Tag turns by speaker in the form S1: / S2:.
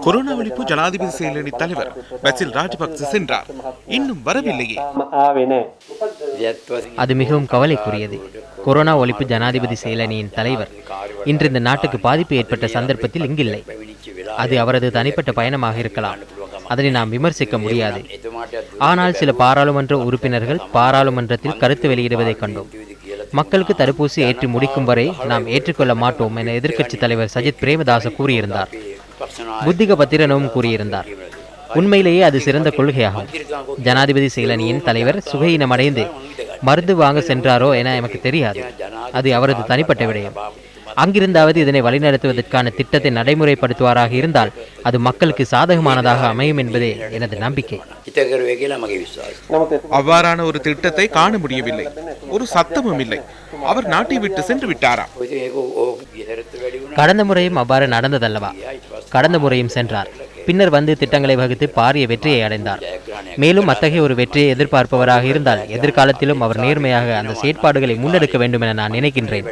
S1: Corona ஒழிப்பு ஜனாதிபதி செயலணி தலைவர் பசில் ராஜபக்ச சென்றார். இன்னும் வரவில்லையே.
S2: அது மிகவும் கவலைக்குரியது. கொரோனா ஒழிப்பு ஜனாதிபதி செயலணியின் தலைவர் இன்று இந்த நாட்டுக்கு பாதிப்பு ஏற்பட்ட சந்தர்ப்பத்தில் இங்கில்லை. அது அவரது தனிப்பட்ட பயணமாக இருக்கலாம். அதனை நாம் விமர்சிக்க முடியாது. ஆனால் சில பாராளுமன்ற உறுப்பினர்கள் பாராளுமன்றத்தில் கருத்து வெளியிடுவதைக் கண்டோம். மக்களுக்கு தடுப்பூசி ஏற்றி முடிக்கும் வரை நாம் ஏற்றுக்கொள்ள மாட்டோம் என எதிர்க்கட்சித் தலைவர் சஜித் பிரேமதாச கூறியிருந்தார். புத்திக பத்திரனும் கூறியிருந்தார். உண்மையிலேயே அது சிறந்த கொள்கையாகும். ஜனாதிபதி செயலணியின் தலைவர் சுகையினம் அடைந்து மருந்து வாங்க சென்றாரோ என எமக்கு தெரியாது. அது அவரது தனிப்பட்ட விடயம். அங்கிருந்தாவது இதனை வழிநடத்துவதற்கான திட்டத்தை நடைமுறைப்படுத்துவாராக இருந்தால் அது மக்களுக்கு சாதகமானதாக அமையும் என்பதே எனது நம்பிக்கை.
S1: அவ்வாறான ஒரு திட்டத்தை காண முடியவில்லை. ஒரு சத்தமும் இல்லை. அவர் நாட்டை விட்டு சென்று
S3: விட்டாரா?
S2: கடந்த முறையும் அவ்வாறு நடந்ததல்லவா? கடந்த முறையும் சென்றார். பின்னர் வந்து திட்டங்களை வகுத்து பாரிய வெற்றியை அடைந்தார். மேலும் அத்தகைய ஒரு வெற்றியை எதிர்பார்ப்பவராக இருந்தால் எதிர்காலத்திலும் அவர் நேர்மையாக அந்த செயற்பாடுகளை முன்னெடுக்க வேண்டும் என நான் நினைக்கின்றேன்.